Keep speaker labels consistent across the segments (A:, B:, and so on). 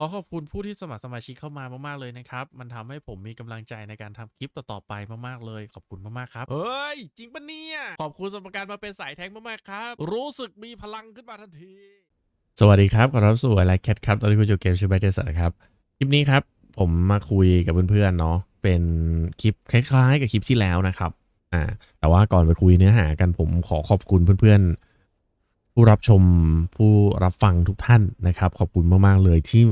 A: ขอขอบคุณผู้ที่สมัครสมาชิกเข้ามามากๆเลยนะครับ มันทำให้ผมมีกำลังใจในการทำคลิปต่อๆไปมากๆเลย ขอบคุณมากๆครับ เฮ้ย จริงปะเนี่ย ขอบคุณสำหรับการมาเป็นสายแทงมากๆครับ รู้สึกมีพลังขึ้นมาทันที สวัสดีครับ ขอรับสู่อะไรแคทครับ ตอนนี้คุณอยู่เกมชูเบเจสนะครับ คลิปนี้ครับ ผมมาคุยกับเพื่อนๆเนาะ เป็นคลิปคล้ายๆ กับคลิปที่แล้วนะครับ อ่า แต่ว่าก่อนไปคุยเนื้อหากันผมขอขอบคุณเพื่อนๆ ผู้รับชมผู้รับฟังทุกท่านนะครับ ขอบคุณมาก ๆ เลยที่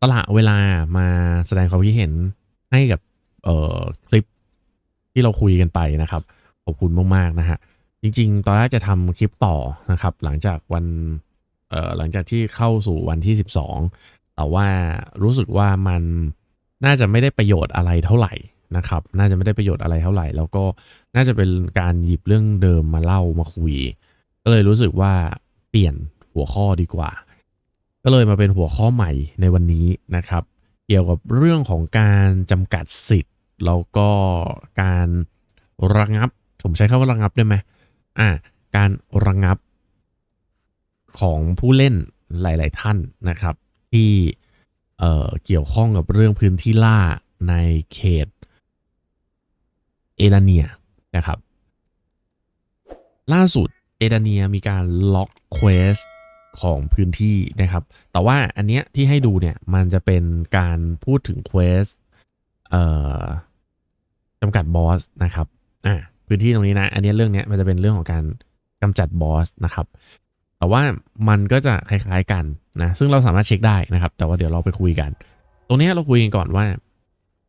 A: ตละเวลามาแสดงความคิดเห็นให้กับเอ่อคลิปที่เราคุยกันไปนะครับ ขอบคุณมาก ๆ นะฮะ จริง ๆ ตอนแรกจะทำคลิปต่อนะครับ หลังจากวันเอ่อหลังจากที่เข้าสู่วันที่ 12 แต่ว่ารู้สึกว่ามันน่าจะไม่ได้ประโยชน์อะไรเท่าไหร่นะครับ น่าจะไม่ได้ประโยชน์อะไรเท่าไหร่ แล้วก็น่าจะเป็นการหยิบเรื่องเดิมมาเล่ามาคุย ก็เลยรู้สึกว่าเปลี่ยนหัวข้อดีกว่า ก็เลยมาเป็นหัวข้อใหม่ในวันนี้นะครับ เกี่ยวกับเรื่องของการจำกัดสิทธิ์ แล้วก็การระงับ ผมใช้คำว่าระงับได้ไหมอ่าการระงับของผู้เล่นหลาย ๆ ท่านนะครับ ที่เอ่อเกี่ยวข้องกับเรื่องพื้นที่ล่าในเขตเอดาเนียนะครับ ล่าสุด เอดาเนียมีการล็อกเควสของพื้นที่นะครับ แต่ว่าอันเนี้ยที่ให้ดูเนี่ยมันจะเป็นการพูดถึงเควสเอ่อจำกัดบอสนะครับอ่าพื้นที่ตรงนี้นะ อันเนี้ยเรื่องเนี้ยมันจะเป็นเรื่องของการกำจัดบอสนะครับ แต่ว่ามันก็จะคล้ายๆกันนะ ซึ่งเราสามารถเช็คได้นะครับ แต่ว่าเดี๋ยวเราไปคุยกัน ตรงนี้เราคุยกันก่อนว่า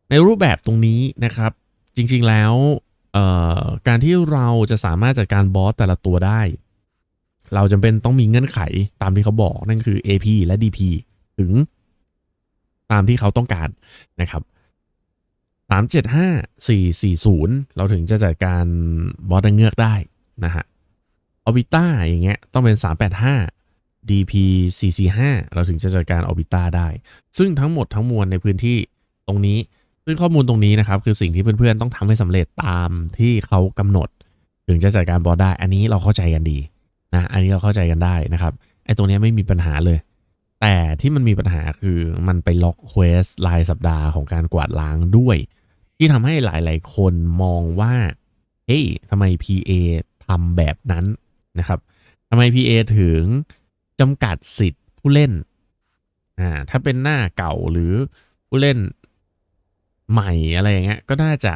A: ในรูปแบบตรงนี้นะครับ จริงๆแล้ว การที่เราจะสามารถจัดการบอสแต่ละตัวได้ เราจำเป็นต้องมีเงื่อนไขตามที่เขาบอกนั่นคือ AP และ DP ถึงตามที่เขาต้องการนะครับ 375 440 เราถึงจะจัดการบอสนางเงือกได้นะฮะออบิต้าอย่างเงี้ยต้องเป็น 385 DP 445 เราถึงจะจัดการออบิต้าได้ ซึ่งทั้งหมดทั้งมวลในพื้นที่ตรงนี้ ซึ่งข้อมูลตรงนี้นะครับ คือสิ่งที่เพื่อนๆต้องทำให้สำเร็จตามที่เขากำหนด ถึงจะจัดการบอสได้ อันนี้เราเข้าใจกันดีนะอันนี้เราเข้าใจกันได้นะครับไอ้ตรงนี้ไม่มีปัญหาเลย แต่ที่มันมีปัญหาคือมันไปล็อกเควสรายสัปดาห์ของการกวาดล้างด้วย ที่ทำให้หลายๆ คนมองว่าเฮ้ยทำไม PA ทำแบบนั้นนะครับทำไม PA ถึงจำกัดสิทธิ์ผู้เล่นอ่าถ้าเป็นหน้าเก่าหรือผู้เล่น ใหม่อะไรอย่างเงี้ยก็น่าจะ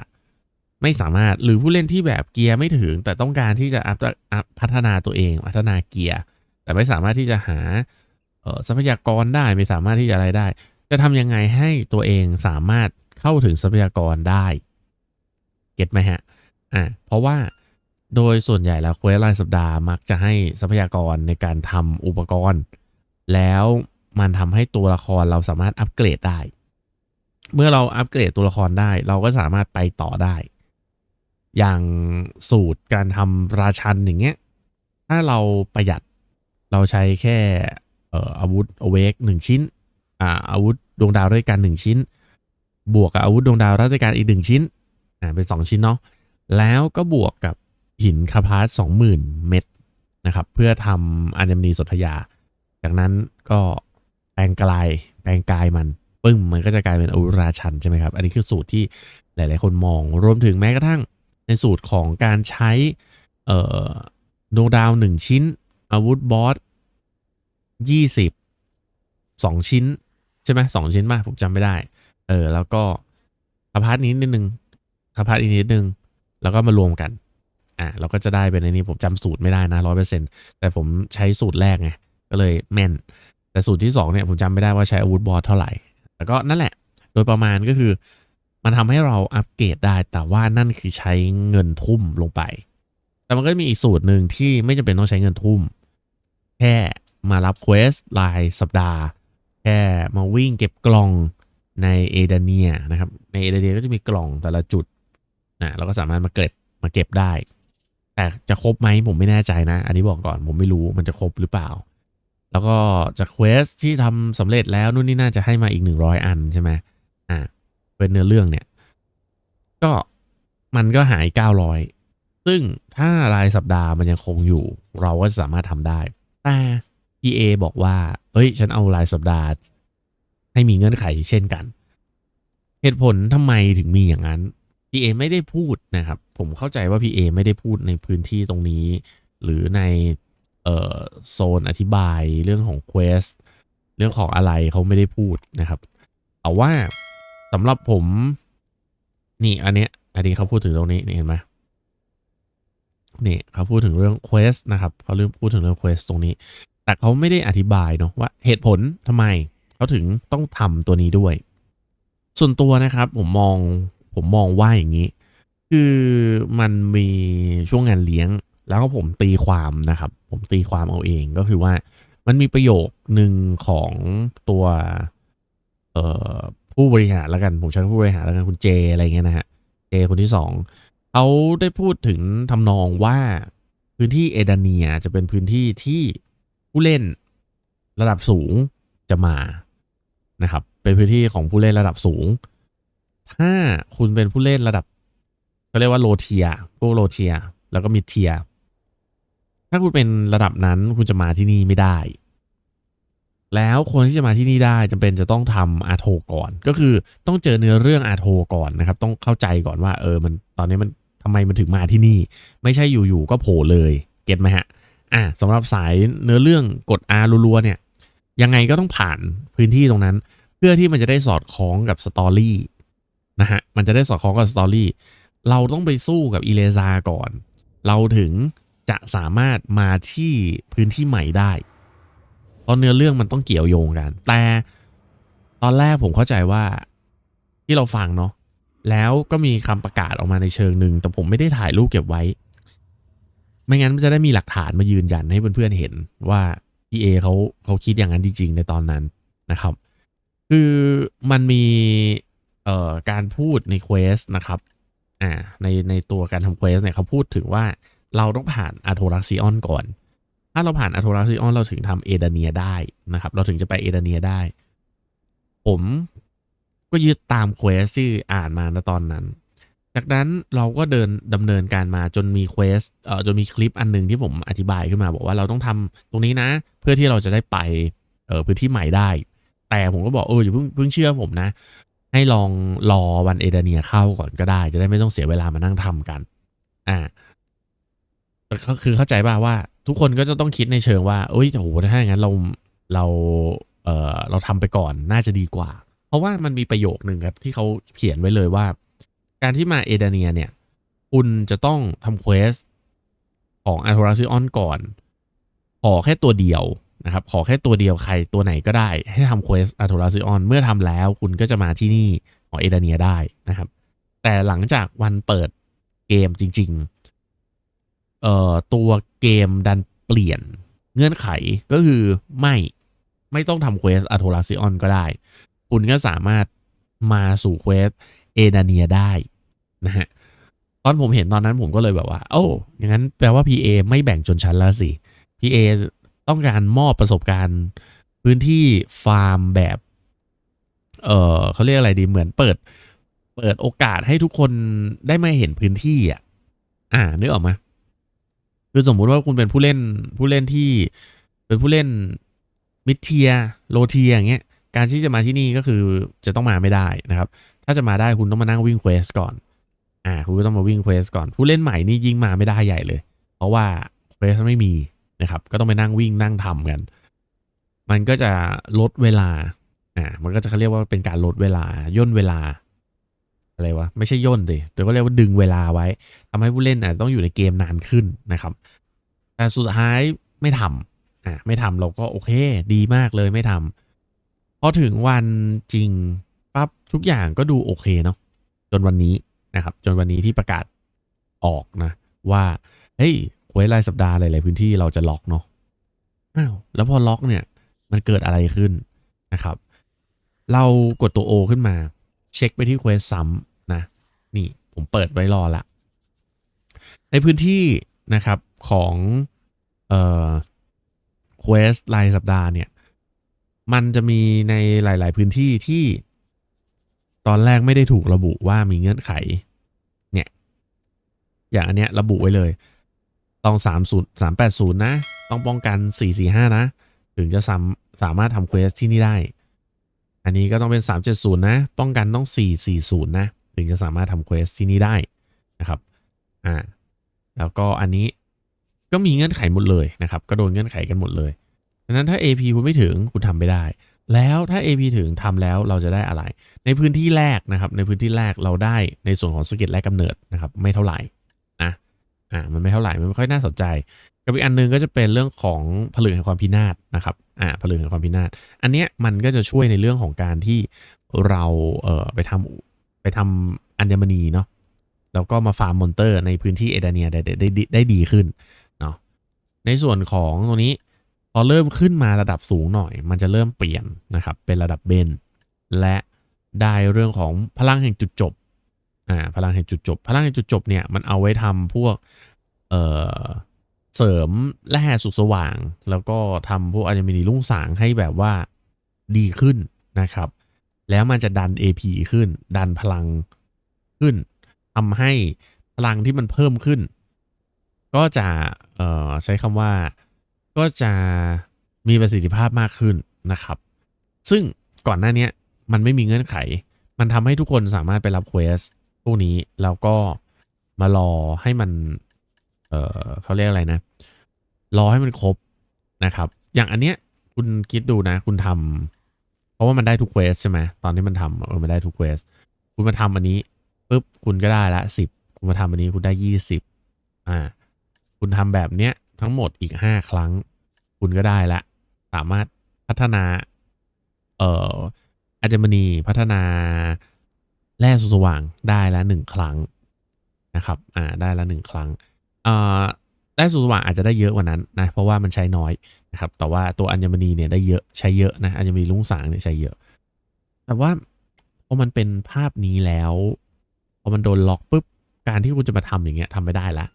A: ไม่สามารถหรือผู้เล่นที่แบบเกียร์ไม่ถึง แต่ต้องการที่จะอัพพัฒนาตัวเองพัฒนาเกียร์ แต่ไม่สามารถที่จะหาทรัพยากรได้ไม่สามารถที่จะอะไรได้ จะทำยังไงให้ตัวเองสามารถเข้าถึงทรัพยากรได้เก็ตไหมฮะอ่าเพราะว่าโดยส่วนใหญ่แล้วเควสรายสัปดาห์มักจะให้ทรัพยากรในการทำอุปกรณ์ แล้วมันทำให้ตัวละครเราสามารถอัปเกรดได้ เมื่อเราอัปเกรดตัวละครได้ เราก็สามารถไปต่อได้ อย่างสูตรการทำราชันอย่างเงี้ย ถ้าเราประหยัดเราใช้แค่อาวุธอเวกหนึ่งชิ้นอ่าอาวุธดวงดาวด้วยกันหนึ่งชิ้น บวกกับอาวุธดวงดาวราชการอีกหนึ่งชิ้นอ่าเป็นสองชิ้นเนาะแล้วก็บวกกับหินคาพาร์สองหมื่นเม็ดนะครับ เพื่อทำอัญมณีสนธยา จากนั้นก็แปลงกลายแปลงกายมัน ปึ้งมันก็จะกลายเป็นอาวุธราชันใช่ไหมครับ อันนี้คือสูตรที่หลาย ๆ คนมอง รวมถึงแม้กระทั่งในสูตรของการใช้เอ่อดวงดาวหนึ่งชิ้น อาวุธบอสยี่สิบสองชิ้น ใช่ไหมสองชิ้นป่ะผมจำไม่ได้ เออ แล้วก็คาพาร์ทนี้นิดนึงคาพาร์ทอีกนิดนึง แล้วก็มารวมกัน อ่าเราก็จะได้เป็นในนี้ผมจำสูตรไม่ได้นะร้อยเปอร์เซ็นแต่ผมใช้สูตรแรกไงก็เลยแม่น แต่สูตรที่สองเนี่ยผมจำไม่ได้ว่าใช้อาวุธบอสเท่าไหร่ แต่ก็นั่นแหละ โดยประมาณก็คือ มันทำให้เราอัปเกรดได้ แต่ว่านั่นคือใช้เงินทุ่มลงไป แต่มันก็มีอีกสูตรหนึ่งที่ไม่จำเป็นต้องใช้เงินทุ่ม แค่มารับเควสรายสัปดาห์ แค่มาวิ่งเก็บกล่องในเอเดเนียนะครับ ในเอเดเนียก็จะมีกล่องแต่ละจุดนะเราก็สามารถมาเก็บมาเก็บได้ แต่จะครบไหมผมไม่แน่ใจนะ อันนี้บอกก่อนผมไม่รู้มันจะครบหรือเปล่า แล้วก็จากเควสที่ทำสำเร็จแล้วนู่นนี่น่าจะให้มาอีก 100 อันใช่ไหมอ่าเป็นเนื้อเรื่องเนี่ย ก็มันก็หาย 900 ซึ่งถ้ารายสัปดาห์มันยังคงอยู่ เราก็สามารถทำได้ แต่ EA บอกว่าเอ้ย ฉันเอารายสัปดาห์ให้ให้มีเงื่อนไขเช่นกัน เหตุผลทำไมถึงมีอย่างนั้น PA ไม่ได้พูดนะครับ ผมเข้าใจว่า PA ไม่ได้พูดในพื้นที่ตรงนี้ หรือใน เอ่อโซนอธิบายเรื่องของ Quest เรื่องของอะไรเขาไม่ได้พูดนะครับแต่ว่าสำหรับผม นี่อันเนี้ยอันนี้เขาพูดถึงตรงนี้นี่เห็นไหมนี่เขาพูดถึงเรื่อง Quest นะครับเขาเรื่องพูดถึงเรื่อง Quest ตรงนี้ แต่เขาไม่ได้อธิบายเนาะว่าเหตุผลทำไมเขาถึงต้องทำตัวนี้ด้วย ส่วนตัวนะครับผมมองผมมองว่าอย่างนี้ คือมันมีช่วงงานเลี้ยง แล้วก็ผมตีความนะครับ ผมตีความเอาเองก็คือว่ามันมีประโยคหนึ่งของตัวเผู้บริหารแล้วกัน ผมใช้ผู้บริหารแล้วกันคุณเจอะไรเงี้ยนะฮะเจคนที่สองเขาได้พูดถึงทำนองว่าพื้นที่เอดาเนียจะเป็นพื้นที่ที่ผู้เล่นระดับสูงจะมานะครับ เป็นพื้นที่ของผู้เล่นระดับสูง ถ้าคุณเป็นผู้เล่นระดับเขาเรียกว่าโลเทียพวกโลเทีย แล้วก็มิดเทีย ถ้าคุณเป็นระดับนั้นคุณจะมาที่นี่ไม่ได้ แล้วคนที่จะมาที่นี่ได้จำเป็นจะต้องทำอาโทก่อน ก็คือต้องเจอเนื้อเรื่องอาโทก่อนนะครับ ต้องเข้าใจก่อนว่า เออมันตอนนี้มันทำไมมันถึงมาที่นี่ ไม่ใช่อยู่ๆก็โผล่เลยเก็ตไหมฮะอะสำหรับสายเนื้อเรื่องกด R รัวๆเนี่ย ยังไงก็ต้องผ่านพื้นที่ตรงนั้น เพื่อที่มันจะได้สอดคล้องกับสตอรี่นะฮะมันจะได้สอดคล้องกับสตอรี่เราต้องไปสู้กับอิเลซาก่อน เราถึง จะสามารถมาที่พื้นที่ใหม่ได้เพราะเนื้อเรื่องมันต้องเกี่ยวโยงกัน แต่ตอนแรกผมเข้าใจว่าที่เราฟังเนาะแล้วก็มีคำประกาศออกมาในเชิงหนึ่ง แต่ผมไม่ได้ถ่ายรูปเก็บไว้ ไม่งั้นมันจะได้มีหลักฐานมายืนยันให้เพื่อนๆเห็นว่าพี่เอเขาเขาคิดอย่างนั้นจริง ๆ ในตอนนั้นนะครับ คือมันมีเอ่อการพูดในเควสนะครับอ่าในในตัวการทำเควสเนี่ยเขาพูดถึงว่า เราต้องผ่านอาโทรักซิออนก่อน ถ้าเราผ่านอาโทรักซิออนเราถึงทำเอเดเนียได้นะครับ เราถึงจะไปเอเดเนียได้ ผมก็ยึดตามเควสที่อ่านมาในตอนนั้น จากนั้นเราก็เดินดำเนินการมาจนมีเควสเอ่อจนมีคลิปอันหนึงที่ผมอธิบายขึ้นมา บอกว่าเราต้องทำตรงนี้นะ เพื่อที่เราจะได้ไปเอ่อพื้นที่ใหม่ได้ แต่ผมก็บอกเอออย่าเพิ่งเพิ่งเชื่อผมนะ ให้ลองรอวันเอเดเนียเข้าก่อนก็ได้ จะได้ไม่ต้องเสียเวลามานั่งทำกัน อ่า คือเข้าใจป่ะว่าทุกคนก็จะต้องคิดในเชิงว่าเอ้ยโอ้โหถ้าอย่างนั้นเราเราเออเราทำไปก่อนน่าจะดีกว่า เพราะว่ามันมีประโยคหนึ่งครับที่เขาเขียนไว้เลยว่า การที่มาเอเดเนียเนี่ย คุณจะต้องทำเควสของอัลโทราซิออนก่อน ขอแค่ตัวเดียวนะครับ ขอแค่ตัวเดียวใครตัวไหนก็ได้ ให้ทำเควสอัลโทราซิออนเมื่อทำแล้วคุณก็จะมาที่นี่ของเอเดเนียได้นะครับ แต่หลังจากวันเปิดเกมจริง ๆ เอ่อตัวเกมดันเปลี่ยนเงื่อนไขก็คือไม่ไม่ต้องทำเควสอัลโทราซิออนก็ได้ คุณก็สามารถมาสู่เควสเอเดเนียได้นะฮะตอนผมเห็นตอนนั้นผมก็เลยแบบว่า โอ้อย่างนั้นแปลว่า PA ไม่แบ่งชนชั้นแล้วสิ PA ต้องการมอบประสบการณ์พื้นที่ฟาร์มแบบ เออเขาเรียกอะไรดีเหมือนเปิด เปิดโอกาสให้ทุกคนได้มาเห็นพื้นที่อะ อ่านึกออกไหม คือสมมุติว่าคุณเป็นผู้เล่นผู้เล่นที่เป็นผู้เล่นมิดเทียโลเทียอย่างเงี้ยการที่จะมาที่นี่ก็คือจะต้องมาไม่ได้นะครับ ถ้าจะมาได้คุณต้องมานั่งวิ่งเควสก่อน อ่า คุณก็ต้องมาวิ่งเควสก่อน ผู้เล่นใหม่นี่ยิ่งมาไม่ได้ใหญ่เลย เพราะว่าเควสไม่มีนะครับ ก็ต้องไปนั่งวิ่งนั่งทำกัน มันก็จะลดเวลา อ่า มันก็จะเขาเรียกว่าเป็นการลดเวลาย่นเวลา อะไรวะไม่ใช่ย่นสิแต่ก็เรียกว่าดึงเวลาไว้ทำให้ผู้เล่นอาจจะต้องอยู่ในเกมนานขึ้นนะครับแต่สุดท้ายไม่ทำอ่าไม่ทำเราก็โอเคดีมากเลยไม่ทำพอถึงวันจริงปั๊บทุกอย่างก็ดูโอเคเนาะจนวันนี้นะครับ จนวันนี้ที่ประกาศออกนะ ว่าเฮ้ยหวยรายสัปดาห์หลายๆพื้นที่เราจะล็อกเนาะอ้าวแล้วพอล็อกเนี่ย มันเกิดอะไรขึ้นนะครับ เรากดตัว O ขึ้นมา เช็คไปที่เควสซ้ำ นี่ผมเปิดไว้รอละ ในพื้นที่นะครับของเอ่อเควสรายสัปดาห์เนี่ย มันจะมีในหลาย ๆ พื้นที่ที่ตอนแรกไม่ได้ถูกระบุว่ามีเงื่อนไข เนี่ย อย่างอันเนี้ยระบุไว้เลยต้องสามศูนย์สามแปดศูนย์นะ ต้องป้องกันสี่สี่ห้านะ ถึงจะสามสามารถทำเควสที่นี่ได้ อันนี้ก็ต้องเป็น370นะ ป้องกันต้อง440นะ ถึงจะสามารถทำเควสที่นี่ได้นะครับอ่าแล้วก็อันนี้ก็มีเงื่อนไขหมดเลยนะครับ ก็โดนเงื่อนไขกันหมดเลยดังนั้นถ้า AP คุณไม่ถึงคุณทำไม่ได้ แล้วถ้า AP ถึงทำแล้วเราจะได้อะไร ในพื้นที่แรกนะครับ ในพื้นที่แรกเราได้ในส่วนของสเก็ตแรกกำเนิดนะครับไม่เท่าไหร่นะอ่ามันไม่เท่าไหร่มันไม่ค่อยน่าสนใจกับอีกอันหนึงก็จะเป็นเรื่องของผลึกแห่งความพินาศนะครับอ่าผลึกแห่งความพินาศอันเนี้ยมันก็จะช่วยในเรื่องของการที่เราเอ่อไปทำ ไปทำอัญมณีเนาะแล้วก็มาฟาร์มมอนเตอร์ในพื้นที่เอเดเนียได้ได้ได้ได้ดีขึ้นเนาะในส่วนของตรงนี้พอเริ่มขึ้นมาระดับสูงหน่อย มันจะเริ่มเปลี่ยนนะครับ เป็นระดับเบน และได้เรื่องของพลังแห่งจุดจบอ่าพลังแห่งจุดจบ พลังแห่งจุดจบเนี่ยมันเอาไว้ทำพวกเอ่อเสริมแร่สุกสว่าง แล้วก็ทำพวกอัญมณีลุ่งสางให้แบบว่าดีขึ้นนะครับ แล้วมันจะดัน AP ขึ้น ดันพลังขึ้นทำให้พลังที่มันเพิ่มขึ้น ก็จะเอ่อใช้คำว่าก็จะมีประสิทธิภาพมากขึ้นนะครับ ซึ่งก่อนหน้านี้มันไม่มีเงื่อนไข มันทำให้ทุกคนสามารถไปรับเควสพวกนี้แล้วก็มารอให้มัน เออเขาเรียกอะไรนะ รอให้มันครบนะครับ อย่างอันเนี้ยคุณคิดดูนะ คุณทำ ราะว่ามันได้ทุกเควสใช่ไหมตอนที่มันทำเออมันได้ทุกเควสคุณมาทำอันนี้ปุ๊บคุณก็ได้ละสิบคุณมาทำอันนี้คุณได้ยี่สิบอ่า คุณทำแบบเนี้ยทั้งหมดอีกห้าครั้ง คุณก็ได้ละ สามารถพัฒนาเอ่ออาจจะมณีพัฒนาแร่สุสว่างได้ละหนึ่งครั้งนะครับ อ่า ได้ละหนึ่งครั้งอ่อ ได้สุกสว่างอาจจะได้เยอะกว่านั้นนะเพราะว่ามันใช้น้อยนะครับแต่ว่าตัวอัญมณีเนี่ยได้เยอะใช้เยอะนะอัญมณีลุงสางเนี่ยใช้เยอะ แต่ว่าพอมันเป็นภาพนี้แล้วพอมันโดนล็อกปุ๊บการที่คุณจะมาทำอย่างเงี้ยทำไม่ได้ละ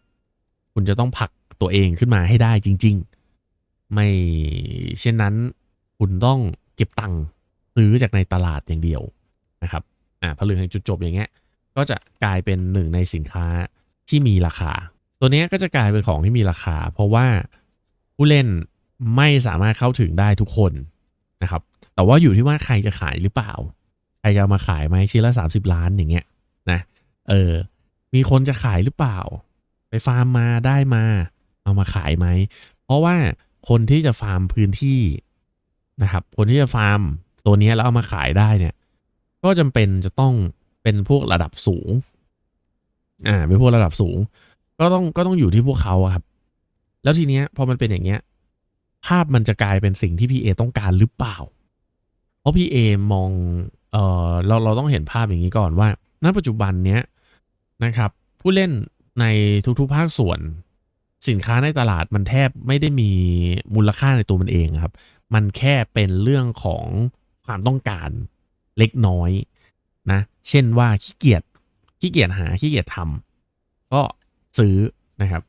A: คุณจะต้องผลักตัวเองขึ้นมาให้ได้จริง ๆ ไม่เช่นนั้นคุณต้องเก็บตังค์ซื้อจากในตลาดอย่างเดียวนะครับอ่าผลึกแห่งจุดจบอย่างเงี้ยก็จะกลายเป็นหนึ่งในสินค้าที่มีราคา ตัวเนี้ยก็จะกลายเป็นของที่มีราคา เพราะว่าผู้เล่นไม่สามารถเข้าถึงได้ทุกคนนะครับ แต่ว่าอยู่ที่ว่าใครจะขายหรือเปล่า ใครจะามาขายไหมชิ้นละ 30 ล้านอย่างเงี้ยนะเออมีคนจะขายหรือเปล่า ไปฟาร์มมาได้มา เอามาขายไหม เพราะว่าคนที่จะฟาร์มพื้นที่นะครับ คนที่จะฟาร์มตัวเนี้ยแล้วเอามาขายได้เนี่ย ก็จำเป็นจะต้องเป็นพวกระดับสูง อ่า เป็นพวกระดับสูง ก็ต้องก็ต้องอยู่ที่พวกเขาครับ แล้วทีเนี้ยพอมันเป็นอย่างเงี้ย ภาพมันจะกลายเป็นสิ่งที่พีเอต้องการหรือเปล่า เพราะพีเอมองเออเราเราต้องเห็นภาพอย่างนี้ก่อนว่า ณ ปัจจุบันเนี้ยนะครับ ผู้เล่นในทุกๆภาคส่วน สินค้าในตลาดมันแทบไม่ได้มีมูลค่าในตัวมันเองครับ มันแค่เป็นเรื่องของความต้องการเล็กน้อยนะ เช่นว่าขี้เกียจขี้เกียจหาขี้เกียจทำก็ ซื้อนะครับ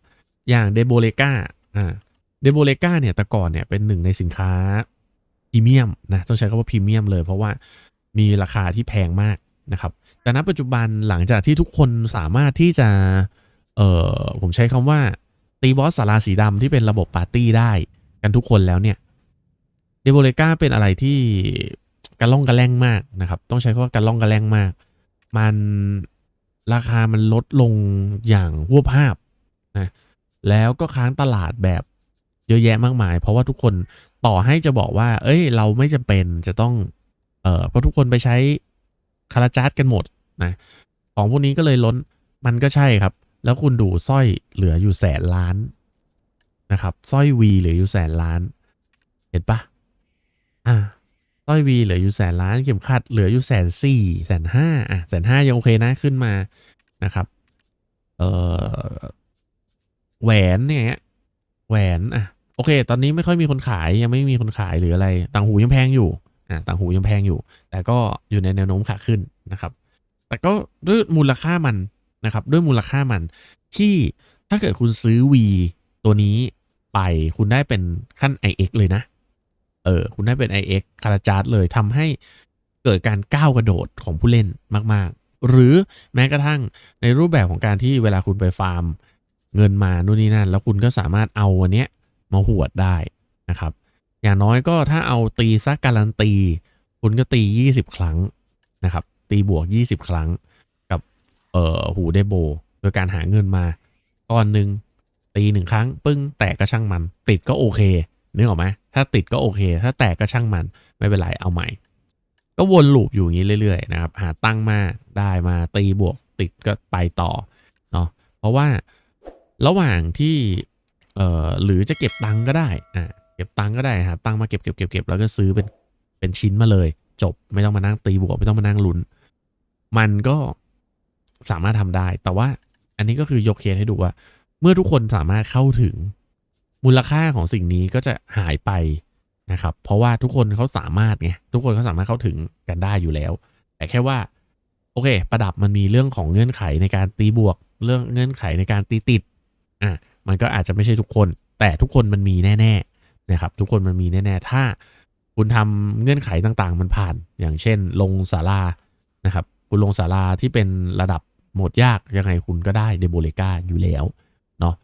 A: อย่างเดโบเลกาอ่าเดโบเลกาเนี่ยแต่ก่อนเนี่ยเป็นหนึ่งในสินค้าพรีเมียมนะต้องใช้คำว่าพรีเมียมเลย เพราะว่ามีราคาที่แพงมากนะครับ แต่ณปัจจุบันหลังจากที่ทุกคนสามารถที่จะเอ่อผมใช้คำว่าตีบอสสาราสีดำที่เป็นระบบปาร์ตี้ได้กันทุกคนแล้วเนี่ยเดโบเลกาเป็นอะไรที่กระล่องกระแล่งมากนะครับ ต้องใช้คำว่ากระล่องกระแล่งมาก มัน ราคามันลดลงอย่างวัวภาพนะแล้วก็ค้างตลาดแบบเยอะแยะมากมาย เพราะว่าทุกคนต่อให้จะบอกว่า เอ้ย เราไม่จำเป็นจะต้อง เออเพราะทุกคนไปใช้คาราจาร์ดกันหมดนะของพวกนี้ก็เลยล้นมันก็ใช่ครับ แล้วคุณดูสร้อยเหลืออยู่แสนล้านนะครับสร้อยวีเหลืออยู่แสนล้าน เห็นปะอ่า สร้อยวีเหลืออยู่แสนล้านเข็มขัดเหลืออยู่แสนสี่แสนห้าอะแสนห้ายังโอเคนะขึ้นมานะครับเออแหวนเนี่ยแหวนอะโอเค ตอนนี้ไม่ค่อยมีคนขายยังไม่มีคนขายหรืออะไร ต่างหูยังแพงอยู่อะต่างหูยังแพงอยู่ แต่ก็อยู่ในแนวโน้มขาขึ้นนะครับ แต่ก็ด้วยมูลค่ามันนะครับ ด้วยมูลค่ามันที่ถ้าเกิดคุณซื้อ V ตัวนี้ไปคุณได้เป็นขั้น IX เลยนะ เออคุณได้เป็น IX คาราจาร์ดเลยทำให้เกิดการก้าวกระโดดของผู้เล่นมากๆ หรือแม้กระทั่งในรูปแบบของการที่เวลาคุณไปฟาร์ม เงินมานู่นนี่นั่น แล้วคุณก็สามารถเอาอันเนี้ยมาหวดได้นะครับ อย่างน้อยก็ถ้าเอาตีซักการันตีคคุณก็ตี 20 ครั้งนะครับ ตีบวก 20 ครั้งกับเอ่อหูได้โบโดยการหาเงินมาก้อนหนึ่งตีหนึ่งครั้ง ปึ้งแตกก็ช่างมัน ติดก็โอเค นึกออกไหมถ้าติดก็โอเค ถ้าแตกก็ช่างมันไม่เป็นไรเอาใหม่ ก็วนลูปอยู่อย่างนี้เรื่อยๆนะครับหาตั้งมาได้มาตีบวกติดก็ไปต่อเนาะเพราะว่าระหว่างที่เอ่อหรือจะเก็บตังก็ได้อ่าเก็บตังก็ได้หาตังมาเก็บเก็บเก็บเก็บแล้วก็ซื้อเป็นเป็นชิ้นมาเลย จบไม่ต้องมานั่งตีบวกไม่ต้องมานั่งลุ้น มันก็สามารถทำได้ แต่ว่าอันนี้ก็คือยกเคสให้ดูว่า เมื่อทุกคนสามารถเข้าถึง มูลค่าของสิ่งนี้ก็จะหายไปนะครับ เพราะว่าทุกคนเขาสามารถไงทุกคนเขาสามารถเข้าถึงกันได้อยู่แล้ว แต่แค่ว่า โอเค ประดับมันมีเรื่องของเงื่อนไขในการตีบวก เรื่องเงื่อนไขในการตีติดอะมันก็อาจจะไม่ใช่ทุกคน แต่ทุกคนมันมีแน่ๆนะครับ ทุกคนมันมีแน่ๆ ถ้าคุณทำเงื่อนไขต่างๆ มันผ่าน อย่างเช่น ลงศาลานะครับ คุณลงศาลาที่เป็นระดับหมดยากยังไงคุณก็ได้เดโบเลกาอยู่แล้วเนาะ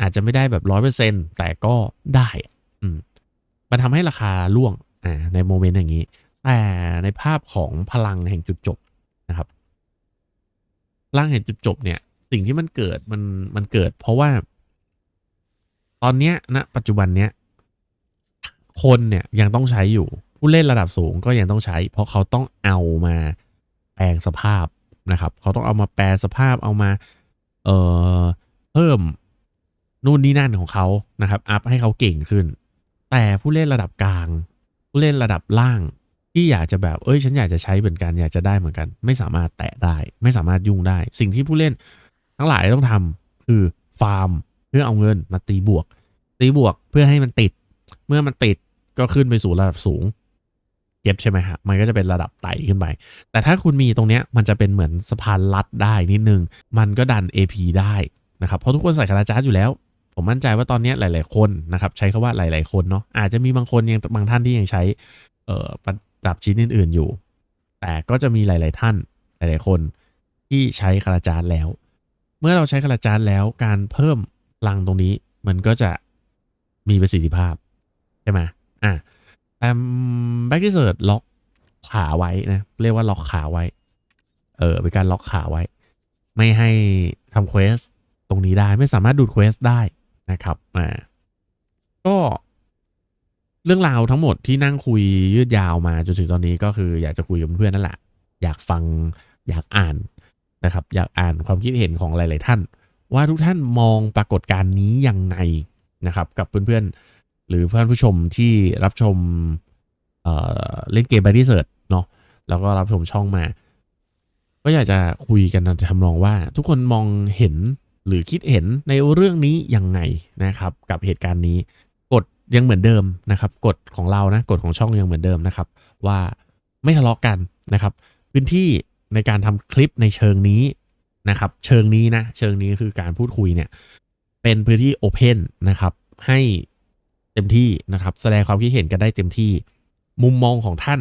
A: อาจจะไม่ได้แบบร้อยเปอร์เซ็นแต่ก็ได้อืมมันทำให้ราคาล่วงอ่าในโมเมนต์อย่างนี้ แต่ในภาพของพลังแห่งจุดจบนะครับพลังแห่งจุดจบเนี่ย สิ่งที่มันเกิดมันมันเกิด เพราะว่า ตอนเนี้ยณนะปัจจุบันเนี้ยคนเนี่ยยังต้องใช้อยู่ ผู้เล่นระดับสูงก็ยังต้องใช้ เพราะเขาต้องเอามาแปลงสภาพนะครับ เขาต้องเอามาแปลสภาพเอามา เอ่อเพิ่ม นู่นนี่นั่นของเขานะครับ อัพให้เขาเก่งขึ้น แต่ผู้เล่นระดับกลาง ผู้เล่นระดับล่าง ที่อยากจะแบบเอ้ย ฉันอยากจะใช้เหมือนกัน อยากจะได้เหมือนกัน ไม่สามารถแตะได้ ไม่สามารถยุ่งได้ สิ่งที่ผู้เล่นทั้งหลายต้องทำคือฟาร์มเพื่อเอาเงินมาตีบวก ตีบวกเพื่อให้มันติด เมื่อมันติดก็ขึ้นไปสู่ระดับสูงเก็ตใช่ไหมครับมันก็จะเป็นระดับไต่ขึ้นไป แต่ถ้าคุณมีตรงเนี้ยมันจะเป็นเหมือนสะพานลัดได้นิดนึง มันก็ดัน AP ได้นะครับ เพราะทุกคนใส่คาราจาร์อยู่แล้ว ผมมั่นใจว่าตอนนี้หลาย ๆ คนนะครับ ใช้คาว่าหลาย ๆ คนเนาะอาจจะมีบางคนยังบางท่านที่ยังใช้เอ่อประดับชิ้นอื่น ๆ อยู่ แต่ก็จะมีหลาย ๆ ท่านหลาย ๆ คนที่ใช้คาราจาร์แล้ว เมื่อเราใช้คาราจาร์แล้วการเพิ่มลังตรงนี้มันก็จะมีประสิทธิภาพใช่ไหมอะแต่แบ็กที่เสิร์ชล็อกขาไว้นะเรียกว่าล็อกขาไว้ เออเป็นการล็อกขาไว้ ไม่ให้ทำเควสตรงนี้ได้ไม่สามารถดูดเควสได้ นะครับอ่าก็เรื่องราวทั้งหมดที่นั่งคุยยืดยาวมาจนถึงตอนนี้ก็คืออยากจะคุยกับเพื่อนนั่นแหละ อยากฟังอยากอ่านนะครับ อยากอ่านความคิดเห็นของหลาย ๆ ท่าน ว่าทุกท่านมองปรากฏการณ์นี้ยังไงนะครับ กับเพื่อน ๆ หรือเพื่อนผู้ชมที่รับชมเอ่อเล่นเกมบ d ดี้เซิร์เนาะแล้วก็รับชมช่องมา ก็อยากจะคุยกันในทำนองว่า ทุกคนมองเห็น หรือคิดเห็นในเรื่องนี้ยังไงนะครับ กับเหตุการณ์นี้ กฎยังเหมือนเดิมนะครับ กฎของเรานะกฎของช่องยังเหมือนเดิมนะครับ ว่าไม่ทะเลาะกันนะครับ พื้นที่ในการทำคลิปในเชิงนี้นะครับ เชิงนี้นะ เชิงนี้คือการพูดคุยเนี่ย เป็นพื้นที่โอเพนนะครับ ให้เต็มที่นะครับ แสดงความคิดเห็นกันได้เต็มที่ มุมมองของท่าน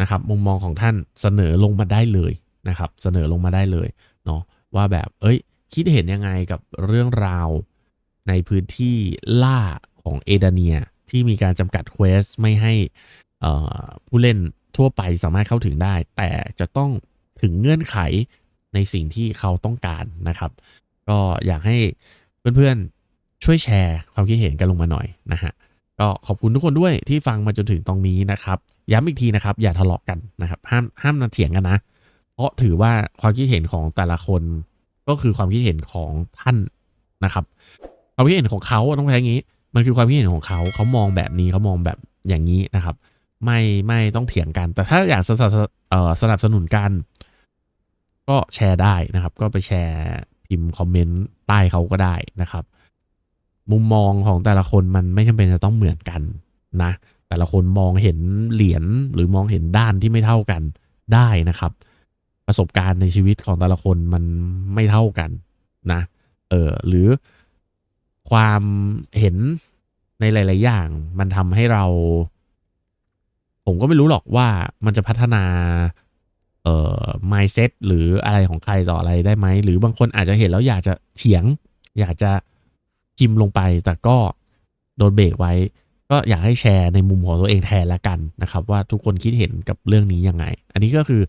A: นะครับ มุมมองของท่านเสนอลงมาได้เลยนะครับ เสนอลงมาได้เลยเนาะว่าแบบ เอ้ย คิดเห็นยังไงกับเรื่องราวในพื้นที่ล่าของเอดาเนียที่มีการจำกัดเควสไม่ให้ผู้เล่นทั่วไปสามารถเข้าถึงได้ แต่จะต้องถึงเงื่อนไขในสิ่งที่เขาต้องการนะครับ ก็อยากให้เพื่อนๆช่วยแชร์ความคิดเห็นกันลงมาหน่อยนะฮะก็ขอบคุณทุกคนด้วยที่ฟังมาจนถึงตรงนี้นะครับ ย้ำอีกทีนะครับ อย่าทะเลาะกันนะครับ ห้ามห้ามนาเถียงกันนะ เพราะถือว่าความคิดเห็นของแต่ละคน ก็คือความคิดเห็นของท่านนะครับ ความคิดเห็นของเขาต้องใช้งี้ มันคือความคิดเห็นของเขาเขามองแบบนี้เขามองแบบอย่างนี้นะครับ ไม่ไม่ต้องเถียงกัน แต่ถ้าอยากสนับสนับสนุนกัน ก็แชร์ได้นะครับ ก็ไปแชร์พิมพ์คอมเมนต์ใต้เขาก็ได้นะครับ มุมมองของแต่ละคนมันไม่จำเป็นจะต้องเหมือนกันนะ แต่ละคนมองเห็นเหรียญหรือมองเห็นด้านที่ไม่เท่ากันได้นะครับ ประสบการณ์ในชีวิตของแต่ละคนมันไม่เท่ากันนะ เออหรือความเห็นในหลาย ๆ อย่าง มันทำให้เรา ผมก็ไม่รู้หรอกว่ามันจะพัฒนาเอ่อ mindset หรืออะไรของใครต่ออะไรได้ไหม หรือบางคนอาจจะเห็นแล้วอยากจะเถียง อยากจะพิมพ์ลงไป แต่ก็โดนเบรกไว้ ก็อยากให้แชร์ในมุมของตัวเองแทนละกันนะครับ ว่าทุกคนคิดเห็นกับเรื่องนี้ยังไง อันนี้ก็คือ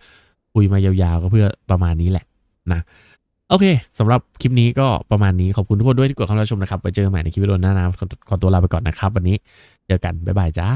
A: คุยมายาวๆ ก็เพื่อประมาณนี้แหละนะโอเคสำหรับคลิปนี้ก็ประมาณนี้ขอบคุณทุกคนด้วยที่กดเข้ามาชมนะครับไว้เจอกันใหม่ในคลิปวิดีโอหน้านะขอขอตัวลาไปก่อนนะครับ วันนี้เจอกัน บ๊ายบายจ้า